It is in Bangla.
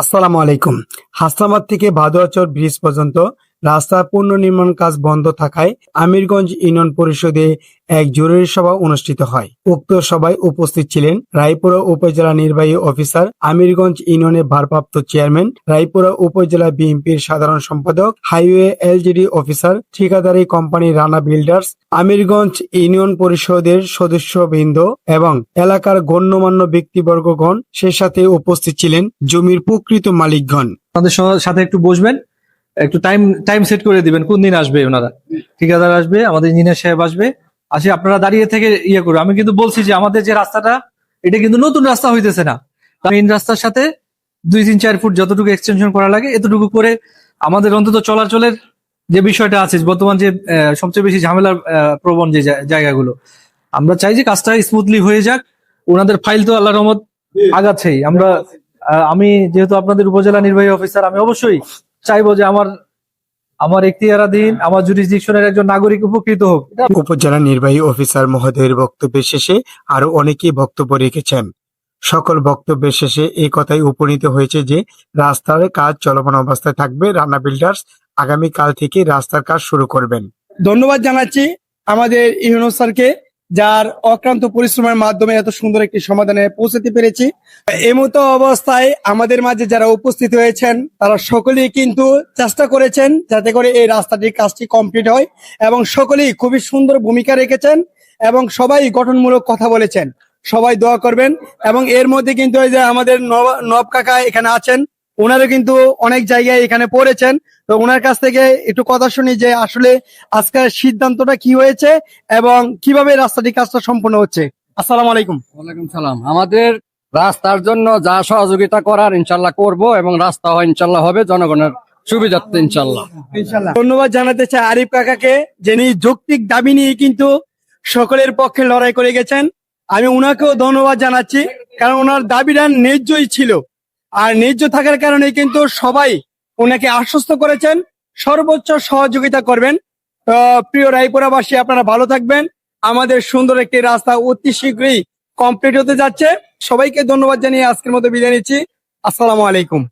আসসালামু আলাইকুম। হাসনাবাদ থেকে ভাদুয়াচর ব্রিজ পর্যন্ত রাস্তার পুনর্নির্মাণ কাজ বন্ধ থাকায় আমিরগঞ্জ ইউনিয়ন পরিষদে এক জরুরি সভা অনুষ্ঠিত হয়। উক্ত সভায় উপস্থিত ছিলেন রায়পুরা উপজেলা নির্বাহী অফিসার আমিরগঞ্জ ইউনিয়নের ভারপ্রাপ্ত চেয়ারম্যান, রায়পুরা উপজেলা বিএনপির সাধারণ সম্পাদক, হাইওয়ে এলজিডি অফিসার, ঠিকাদারি company Rana builders, Amirganj union পরিষদের সদস্যবৃন্দ এবং এলাকার গণ্যমান্য ব্যক্তিবর্গগণ সে সাথে উপস্থিত ছিলেন জমির প্রকৃত মালিকগণ। আমাদের সাথে একটু বসবেন। একটু টাইম টাইম সেট করে দিবেন কোন দিন আসবে ওনারা? ঠিকাদার আসবে আমাদের ইঞ্জিনিয়ার সাহেব আসবে আসে আপনারা দাঁড়িয়ে থেকে ইয়ে করুন। আমি কিন্তু বলছি যে আমাদের যে রাস্তাটা এটা কিন্তু নতুন রাস্তা হইতেছে না। মেইন রাস্তার সাথে দুই তিন চার ফুট যতটুকু এক্সটেনশন করা লাগে এতটুকু করে আমাদের অন্তত চলাচলের যে বিষয়টা আছে বর্তমান যে সবচেয়ে বেশি ঝামেলার প্রবণ যে জায়গাগুলো। আমরা চাই যে কাজটা স্মুথলি হয়ে যাক। ওনাদের ফাইল তো আল্লাহ রহমত আগাচ্ছেই আমরা আমি যেহেতু আপনাদের উপজেলা নির্বাহী অফিসার আমি অবশ্যই চাইব যে আমার আমার এখতিয়ারাধীন আমার জুরিসডিকশনের একজন নাগরিক উপকৃত হোক। উপজেলা নির্বাহী অফিসার মহোদয়ের বক্তব্যের শেষে আরও অনেকেই বক্তব্য রেখেছেন। সকল বক্তব্যের শেষে এই কথাই উপনীত হয়েছে যে রাস্তার কাজ চলমান অবস্থায় থাকবে রানা বিল্ডার্স আগামী কাল থেকে রাস্তার কাজ শুরু করবেন। ধন্যবাদ জানাচ্ছি আমাদের ইউনুস স্যারকে। যার অক্রান্ত পরিশ্রমের মাধ্যমে এত সুন্দর একটি সমাধানে পৌঁছাতে পেরেছি। এই মতো অবস্থায় আমাদের মাঝে যারা উপস্থিত হয়েছেন, তারা সকলেই কিন্তু চেষ্টা করেছেন যাতে করে এই রাস্তাটির কাজটি কমপ্লিট হয় এবং সকলেই খুবই সুন্দর ভূমিকা রেখেছেন এবং সবাই গঠনমূলক কথা বলেছেন। সবাই দোয়া করবেন এবং এর মধ্যে কিন্তু যে আমাদের নব কাকা এখানে আছেন ওনারও কিন্তু অনেক জায়গায় এখানে পড়েছেন। তো ওনার কাছ থেকে একটু কথা শুনি যে আসলে আজকের সিদ্ধান্তটা কি হয়েছে এবং কীভাবে রাস্তাটি কাজটা সম্পন্ন হচ্ছে। আসসালামু আলাইকুম। ওয়ালাইকুম সালাম। আমাদের রাস্তার জন্য যা সহযোগিতা করার ইনশাল্লাহ করব এবং রাস্তা হয় ইনশাল্লাহ হবে জনগণের সুবিধার্থে ইনশাল্লাহ। ধন্যবাদ জানাতে চাই আরিফ কাকাকে যিনি যৌক্তিক দাবি নিয়ে কিন্তু সকলের পক্ষে লড়াই করে গেছেন। আমি উনাকেও ধন্যবাদ জানাচ্ছি কারণ ওনার দাবিটা ন্যায্যই ছিল। আর নির্জ থাকার কারণে কিন্তু সবাই ওনাকে আশ্বস্ত করেছেন। সর্বোচ্চ সহযোগিতা করবেন। প্রিয় রায়পুরাবাসী, আপনারা ভালো থাকবেন। আমাদের সুন্দর একটি রাস্তা অতি শীঘ্রই কমপ্লিট হতে যাচ্ছে। সবাইকে ধন্যবাদ জানিয়ে আজকের মতো বিদায় নিচ্ছি। আসসালামু আলাইকুম।